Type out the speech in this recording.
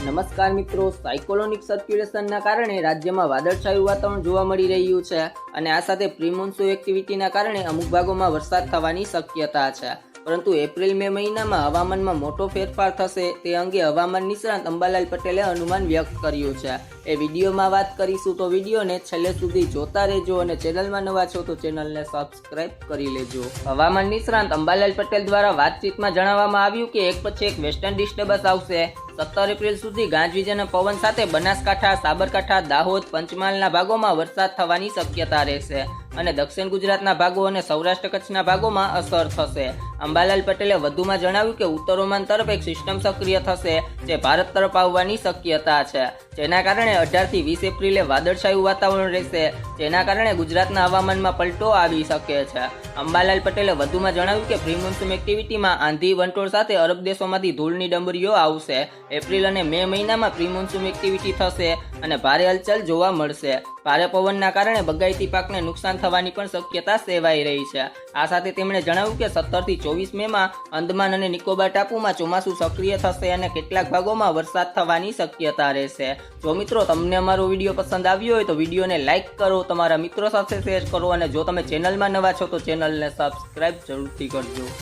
નમસ્કાર મિત્રો સાયકોલોનિક સર્ક્યુલેશનના કારણે રાજ્યમાં વાદળછાયું વાતાવરણ જોવા મળી રહ્યું છે અને આ સાથે પ્રિમોન્સુ એક્ટિવિટીના કારણે અમુક ભાગોમાં વરસાદ થવાની શક્યતા છે. પરંતુ એપ્રિલ, મે મહિનામાં હવામાનમાં મોટો ફેરફાર થશે તે અંગે હવામાન નિષ્ણાંત અંબાલાલ પટેલે અનુમાન વ્યક્ત કર્યું છે. એ વિડીયોમાં વાત કરીશું તો વિડીયોને છેલ્લે સુધી જોતા રહેજો અને ચેનલમાં નવા છો તો ચેનલને સબસ્ક્રાઇબ કરી લેજો. હવામાન નિષ્ણાંત અંબાલાલ પટેલ દ્વારા વાતચીતમાં જણાવવામાં આવ્યું કે એક પછી એક વેસ્ટર્ન ડિસ્ટર્બન્સ આવશે. સત્તર એપ્રિલ સુધી ગાજવીજ અને પવન સાથે બનાસકાંઠા, સાબરકાંઠા, દાહોદ, પંચમહાલના ભાગોમાં વરસાદ થવાની શક્યતા રહેશે અને દક્ષિણ ગુજરાતના ભાગો અને સૌરાષ્ટ્ર કચ્છના ભાગોમાં અસર થશે. અંબાલાલ પટેલે વધુમાં જણાવ્યું કે ઉત્તર તરફ એક સિસ્ટમ સક્રિય થશે જે ભારત તરફ આવવાની શક્યતા છે. જેના કારણે અઢારથી વીસ એપ્રિલે વાદળછાયું વાતાવરણ રહેશે. જેના કારણે ગુજરાતના હવામાનમાં પલટો આવી શકે છે. અંબાલાલ પટેલે વધુમાં જણાવ્યું કે, પ્રી મોન્સૂન એક્ટિવિટીમાં આંધી વંટોળ સાથે અરબ દેશોમાંથી ધૂળની ડમરીઓ આવશે. એપ્રિલ અને મે મહિનામાં પ્રી મોન્સૂન એક્ટિવિટી થશે. અને ભારે હલચલ જોવા મળશે. ભારે પવનના કારણે બગાયતી પાકને નુકસાન થવાની પણ શક્યતા સેવાઈ રહી છે. આ સાથે તેમણે જણાવ્યું કે સત્તરથી ચોવીસ મેમાં અંદમાન અને નિકોબાર ટાપુમાં ચોમાસું સક્રિય થશે અને કેટલાક ભાગોમાં વરસાદ થવાની શક્યતા રહેશે. જો મિત્રો તમને અમારો વીડિયો પસંદ આવ્યો હોય તો વિડીયોને લાઇક કરો, તમારા મિત્રો સાથે શેર કરો અને જો તમે ચેનલમાં નવા છો તો ચેનલને સબસ્ક્રાઇબ જરૂરથી કરજો.